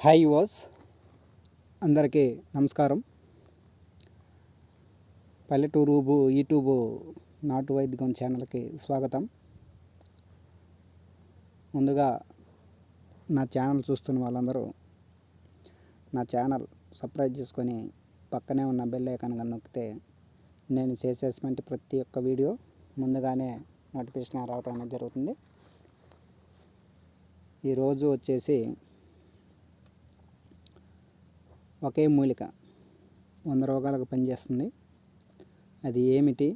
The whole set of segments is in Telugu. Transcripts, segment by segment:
హాయ్ వాస్ అందరికీ నమస్కారం. పల్లెటూరు బు- యూట్యూబ్ నాటు వైద్యం ఛానల్కి స్వాగతం. ముందుగా నా ఛానల్ చూస్తున్న వాళ్ళందరూ నా ఛానల్ సబ్స్క్రైబ్ చేసుకొని పక్కనే ఉన్న బెల్ ఐకాన్ కనుక నొక్కితే నేను చేసేటువంటి ప్రతి ఒక్క వీడియో ముందుగానే నోటిఫికేషన్ రావడం అనేది జరుగుతుంది. ఈరోజు వచ్చేసి ఒకే మూలిక. వంద రోగాలకు పనిచేస్తుంది. అది ఏమిటి?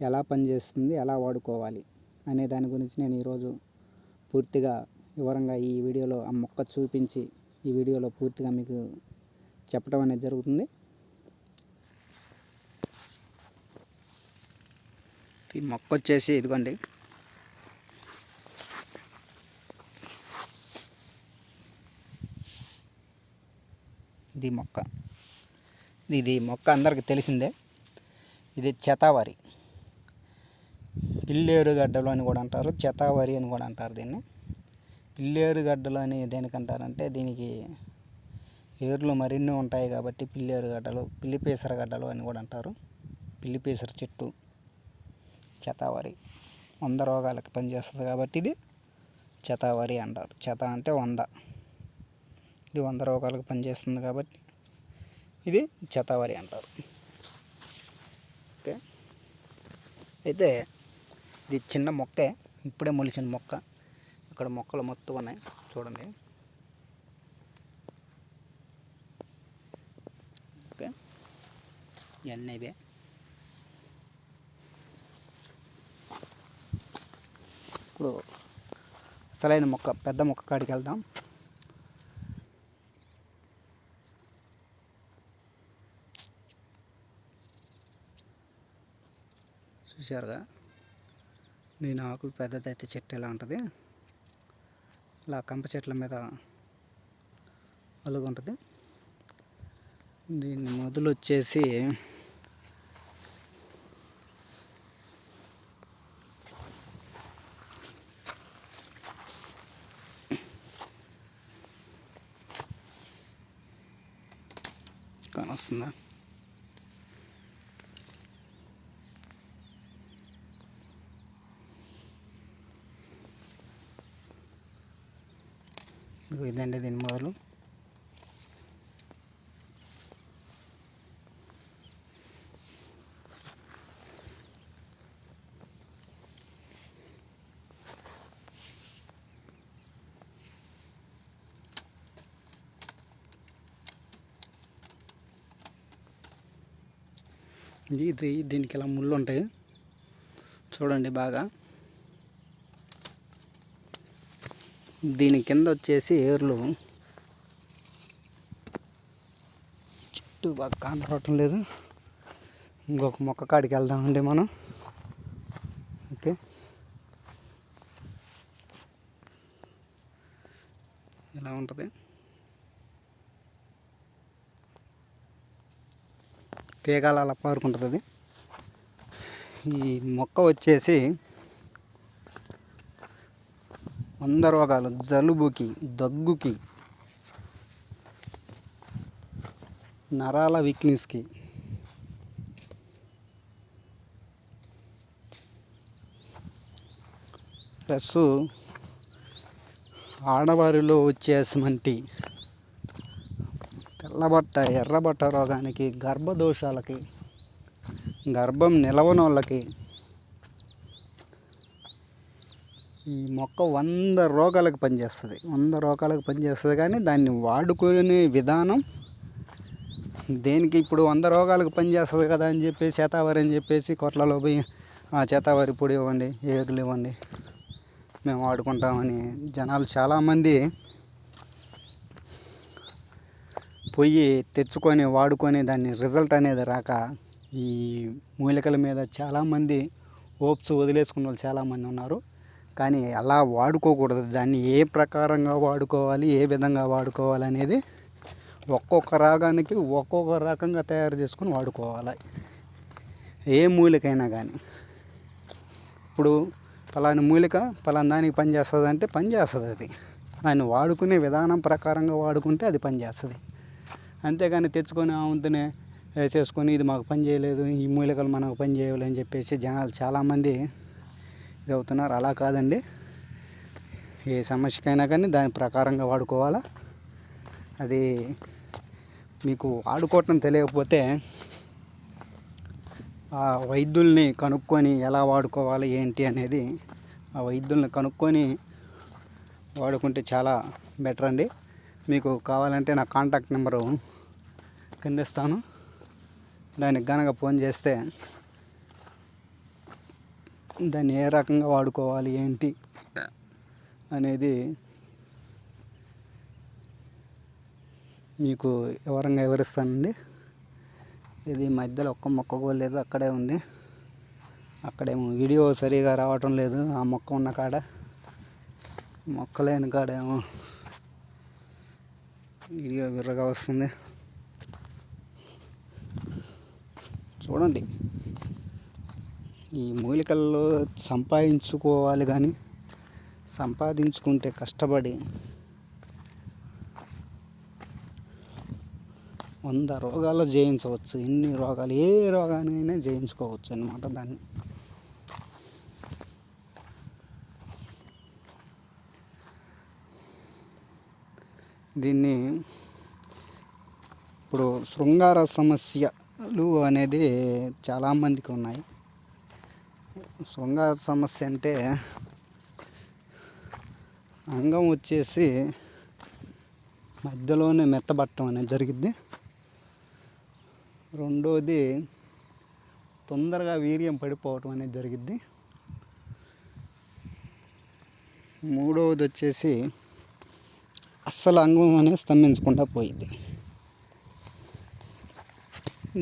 ఎలా పనిచేస్తుంది? ఎలా వాడుకోవాలి? అనే దాని గురించి నేను ఈరోజు పూర్తిగా వివరంగా ఈ వీడియోలో ఆ మొక్క చూపించి ఈ వీడియోలో పూర్తిగా మీకు చెప్పడం అనేది జరుగుతుంది. ఈ మొక్క వచ్చేసి ఇదిగోండి. ఇది మొక్క. ఇది మొక్క అందరికి తెలిసిందే. ఇది చెతావరి. పిల్లేరు గడ్డలు అని కూడా అంటారు చెతావరి అని కూడా అంటారు దీన్ని. పిల్లేరు గడ్డలు అని దేనికంటారంటే దీనికి ఏర్లు మరిన్ని ఉంటాయి కాబట్టి పిల్లేరు గడ్డలు పిల్లిపేసర గడ్డలు అని కూడా అంటారు. పిల్లిపేసర చెట్టు చెతావరి. వంద రోగాలకు పనిచేస్తుంది కాబట్టి ఇది చెతావరి అంటారు. చెత అంటే వంద. ఇది వంద రోగాలకు పనిచేస్తుంది కాబట్టి ఇది చెతావరి అంటారు. ఓకే? అయితే ఇది చిన్న మొక్కే ఇప్పుడే మొలిచిన మొక్క. ఇక్కడ మొక్కలు మొత్తం ఉన్నాయి చూడండి. ఓకే? ఇవన్నీ ఇవే. ఇప్పుడు అసలైన మొక్క పెద్ద మొక్క కాడికి వెళ్దాం. చూశారుగా. నేను ఆకులు పెద్దదైతే చెట్టు ఎలా ఉంటుంది? ఇలా కంప చెట్ల మీద అలుగు ఉంటుంది. దీన్ని మొదలు వచ్చేసి కానొస్తుందా? ఇదిగో ఇదండి దీని మొదలు. ఇది దీనికి ఇలా ముళ్ళు ఉంటాయి. చూడండి బాగా. దీని కింద వచ్చేసి ఏర్లు. చుట్టూ బాగా కనపడటం లేదు. ఇంకొక మొక్క కాడికి వెళ్దామండి మనం. ఓకే. ఇలా ఉంటుంది? తీగాల అలా పారుకుంటుంది అది. ఈ మొక్క వచ్చేసి వంద రోగాలు జలుబుకి దగ్గుకి నరాల వీక్నెస్కి. ప్లస్ ఆడవారిలో వచ్చేసినటువంటి తెల్లబట్ట ఎర్రబట్ట రోగానికి గర్భదోషాలకి గర్భం నిలవని ఈ మొక్క వంద రోగాలకు పనిచేస్తుంది. వంద రోగాలకు పనిచేస్తుంది కానీ దాన్ని వాడుకునే విధానం దేనికి ఇప్పుడు వంద రోగాలకు పనిచేస్తుంది కదా అని చెప్పేసి చేతావరి అని చెప్పేసి కొట్లలో పోయి ఆ చేతావరి పొడి ఇవ్వండి ఏగులు ఇవ్వండి మేము వాడుకుంటామని జనాలు చాలామంది పొయ్యి తెచ్చుకొని వాడుకొని దాన్ని రిజల్ట్ అనేది రాక ఈ మూలికల మీద చాలామంది హోప్స్ వదిలేసుకున్న వాళ్ళు చాలామంది ఉన్నారు. కానీ అలా వాడుకోకూడదు. దాన్ని ఏ ప్రకారంగా వాడుకోవాలి ఏ విధంగా వాడుకోవాలి అనేది ఒక్కొక్క రాగానికి ఒక్కొక్క రకంగా తయారు చేసుకొని వాడుకోవాలి. ఏ మూలికైనా కానీ. ఇప్పుడు పలానా మూలిక పలానా దానికి పనిచేస్తుంది అంటే పనిచేస్తుంది అది. దాన్ని వాడుకునే విధానం ప్రకారంగా వాడుకుంటే అది పనిచేస్తుంది అంతేగాని తెచ్చుకొని వంతునే వేసేసుకొని ఇది మాకు పని చేయలేదు ఈ మూలికలు మనకు పని చేయలేదు అని చెప్పేసి జనాలు చాలామంది ఇది అవుతున్నారు. అలా కాదండి. ఏ సమస్యకైనా కానీ దాని ప్రకారంగా వాడుకోవాలా? అది మీకు వాడుకోవటం తెలియకపోతే ఆ వైద్యుల్ని కనుక్కొని ఎలా వాడుకోవాలి ఏంటి అనేది ఆ వైద్యుల్ని కనుక్కొని వాడుకుంటే చాలా బెటర్ అండి. మీకు కావాలంటే నా కాంటాక్ట్ నెంబరు కిందిస్తాను దానికి గనక ఫోన్ చేస్తే దాన్ని ఏ రకంగా వాడుకోవాలి ఏంటి అనేది మీకు వివరంగా వివరిస్తానండి. ఇది మధ్యలో ఒక్క మొక్క కూడా లేదు అక్కడే ఉంది. అక్కడేమో వీడియో సరిగా రావటం లేదు ఆ మొక్క ఉన్న కాడ. మొక్క లేని కాడేమో వీడియో విర్రగా వస్తుంది. చూడండి. ఈ మూలికల్లో సంపాదించుకోవాలి కానీ సంపాదించుకుంటే కష్టపడి వంద రోగాలు జయించవచ్చు. ఎన్ని రోగాలు ఏ రోగానైనా జయించుకోవచ్చు అనమాట దాన్ని. దీన్ని ఇప్పుడు శృంగార సమస్యలు అనేది చాలామందికి ఉన్నాయి. శృంగార సమస్య అంటే అంగం వచ్చేసి మధ్యలోనే మెత్తబట్టడం అనేది జరిగిద్ది. రెండోది తొందరగా వీర్యం పడిపోవటం అనేది జరిగిద్ది. మూడవది వచ్చేసి అస్సలు అంగం అనేది స్తంభించకుండా పోయింది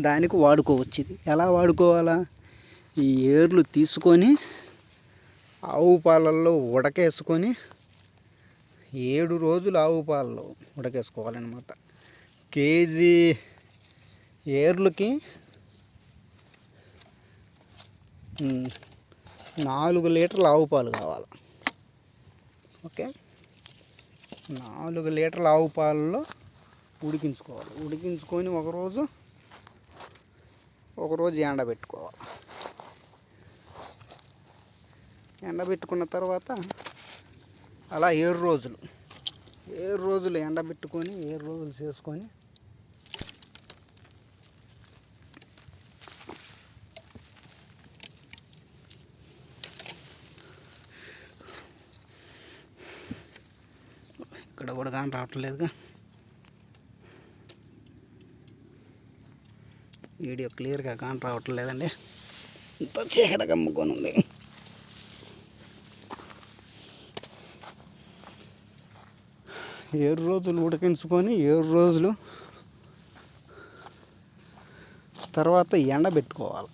దానికి వాడుకోవచ్చు ఇది. ఎలా వాడుకోవాలా? ఈ ఏర్లు తీసుకొని ఆవు పాలల్లో ఉడకేసుకొని ఏడు రోజులు ఆవు పాలలో ఉడకేసుకోవాలన్నమాట. కేజీ ఏర్లకి నాలుగు లీటర్ల ఆవు పాలు కావాలి. ఓకే? నాలుగు లీటర్ల ఆవు పాలలో ఉడికించుకోవాలి. ఉడికించుకొని ఒకరోజు ఒకరోజు ఎండబెట్టుకోవాలి. ఎండబెట్టుకున్న తర్వాత అలా ఏడు రోజులు. ఏడు రోజులు ఎండబెట్టుకొని ఏడు రోజులు చేసుకొని ఇక్కడ కూడా కానీ రావట్లేదుగా. వీడియో క్లియర్గా కానీ రావట్లేదండి. ఇంత చీకట కమ్ముకొని ఉంది. ఏడు రోజులు ఉడికించుకొని ఏడు రోజులు తర్వాత ఎండబెట్టుకోవాలి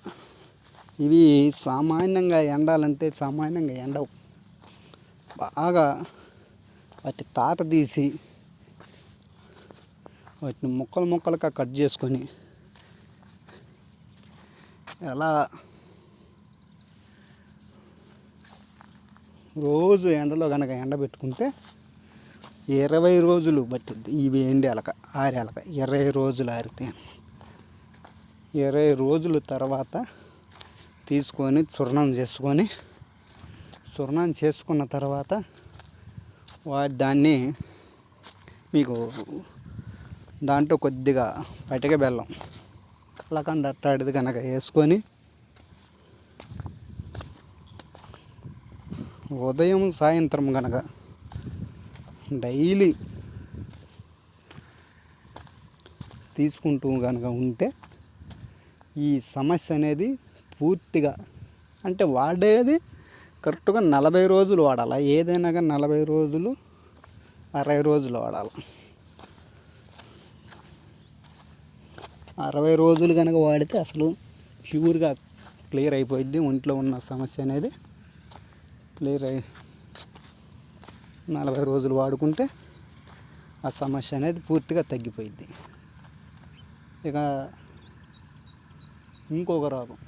ఇవి సామాన్యంగా ఎండాలంటే సామాన్యంగా ఎండవు. బాగా వాటి తాట తీసి వాటిని ముక్కలు ముక్కలుగా కట్ చేసుకొని ఎలా రోజు ఎండలో కనుక ఎండబెట్టుకుంటే ఇరవై రోజులు పట్టింది ఇవి ఆరు ఎలక ఇరవై రోజులు ఆరితే ఇరవై రోజుల తర్వాత తీసుకొని చూర్ణం చేసుకొని చూర్ణం చేసుకున్న తర్వాత వాటి దాన్ని మీకు దాంట్లో కొద్దిగా పటిక బెల్లం కలకండ అట్టాడిది కనుక వేసుకొని ఉదయం సాయంత్రం కనుక డైలీ తీసుకుంటూ కనుక ఉంటే ఈ సమస్య అనేది పూర్తిగా అంటే వాడేది కరెక్ట్గా నలభై రోజులు వాడాలి? ఏదైనా కానీ నలభై రోజులు అరవై రోజులు వాడాలి? అరవై రోజులు కనుక వాడితే అసలు ప్యూర్గా క్లియర్ అయిపోయింది ఒంట్లో ఉన్న సమస్య అనేది క్లియర్ అయి నలభై రోజులు వాడుకుంటే ఆ సమస్య అనేది పూర్తిగా తగ్గిపోయింది ఇక ఇంకొక రోగం.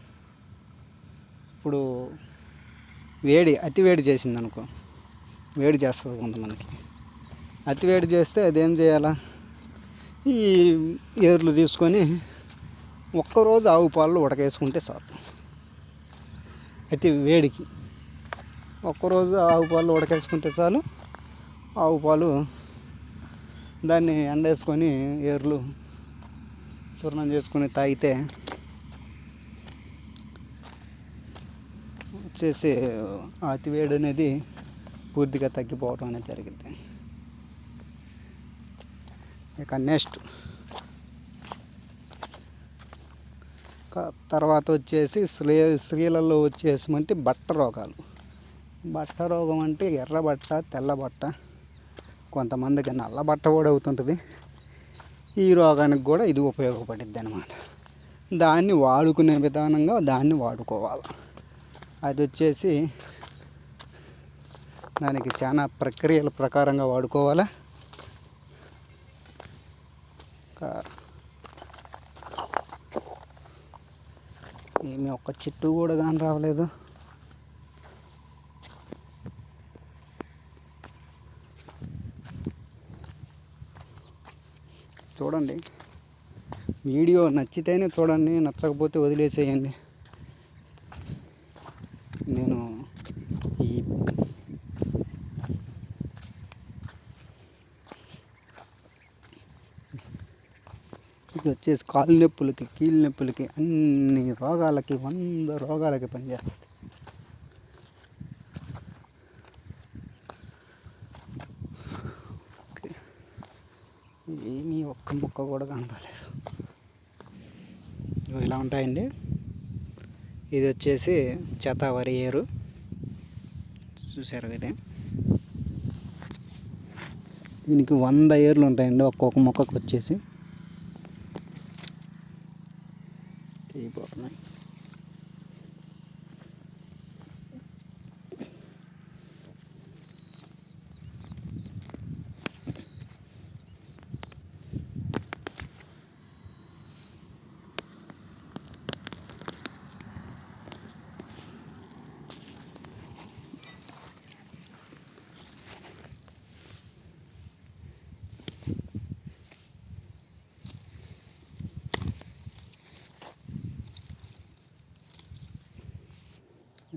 ఇప్పుడు వేడి అతి వేడి చేసింది అనుకో వేడి చేస్తుంది కొంతమందికి. అతివేడి చేస్తే అదేం చేయాలా? ఈ ఏర్లు తీసుకొని ఒక్కరోజు ఆవు పాలు ఉడకేసుకుంటే చాలు. అతి వేడికి. ఒక్కరోజు ఆవు పాలు ఉడకేసుకుంటే చాలు. ఆవు పాలు దాన్ని ఎండేసుకొని ఏర్లు చూర్ణం చేసుకొని తాగితే వచ్చేసి ఆ అతివేడి అనేది పూర్తిగా తగ్గిపోవడం అనేది జరిగింది. ఇక నెక్స్ట్ తర్వాత వచ్చేసి స్త్రీ స్త్రీలలో వచ్చేసి అంటే బట్ట రోగాలు. బట్ట రోగం అంటే ఎర్ర బట్ట తెల్ల బట్ట. కొంతమందికి నల్ల బట్ట కూడా అవుతుంటుంది. ఈ రోగానికి కూడా ఇది ఉపయోగపడుద్ది అనమాట దాన్ని వాడుకునే విధానంగా దాన్ని వాడుకోవాలి. అది వచ్చేసి దానికి చాలా ప్రక్రియల ప్రకారంగా వాడుకోవాలా. ఏమి ఒక్క చెట్టు కూడా కానీ రావలేదు. చూడండి. వీడియో నచ్చితేనే చూడండి నచ్చకపోతే వదిలేసేయండి. నేను ఈ ఇది వచ్చేసి కాళ్ళు నొప్పులకి కీళ్ళ నొప్పులకి అన్ని రోగాలకి వంద రోగాలకి పనిచేస్తుంది ఓకే. ఏమీ ఒక్క ముక్క కూడా కనపడలేదు. ఇలా ఉంటాయండి. ఇది వచ్చేసి చెతావరి ఏరు. చూసారు ఇది? దీనికి వంద ఏర్లు ఉంటాయండి ఒక్కొక్క మొక్కకు వచ్చేసి. తెగిపోతున్నాయి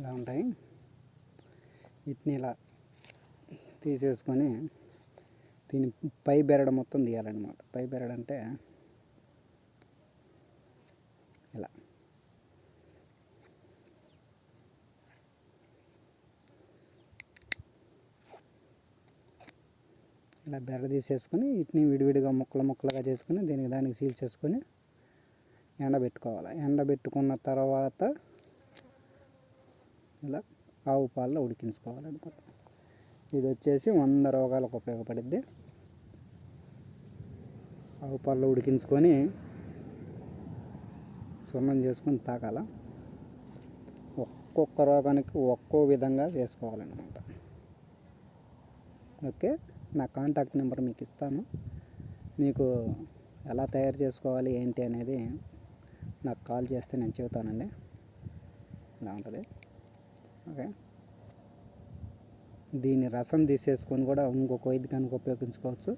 ఇలా ఉంటాయి. వీటిని ఇలా తీసేసుకొని దీని పై బెరడు మొత్తం తీయాలన్నమాట. పై బెరడు అంటే ఇలా. ఇలా బెరడు తీసేసుకొని వీటిని విడివిడిగా ముక్కలు ముక్కలుగా చేసుకొని దీనికి దానికి సీల్ చేసుకొని ఎండబెట్టుకోవాలి. ఎండబెట్టుకున్న తర్వాత ఇలా ఆవు పాలలో ఉడికించుకోవాలన్నమాట. ఇది వచ్చేసి వంద రోగాలకు ఉపయోగపడుద్ది. ఆవు పాలలో ఉడికించుకొని సున్నం చేసుకొని తాగాల. ఒక్కొక్క రోగానికి ఒక్కో విధంగా చేసుకోవాలన్నమాట. ఓకే నా కాంటాక్ట్ నెంబర్ మీకు ఇస్తాను. మీకు ఎలా తయారు చేసుకోవాలి ఏంటి అనేది నాకు కాల్ చేస్తే నేను చెబుతానండి. ఇలా ఉంటుంది? ఓకే. దీని రసం తీసేసుకొని కూడా ఇంకొక వైద్యకానికి ఉపయోగించుకోవచ్చు.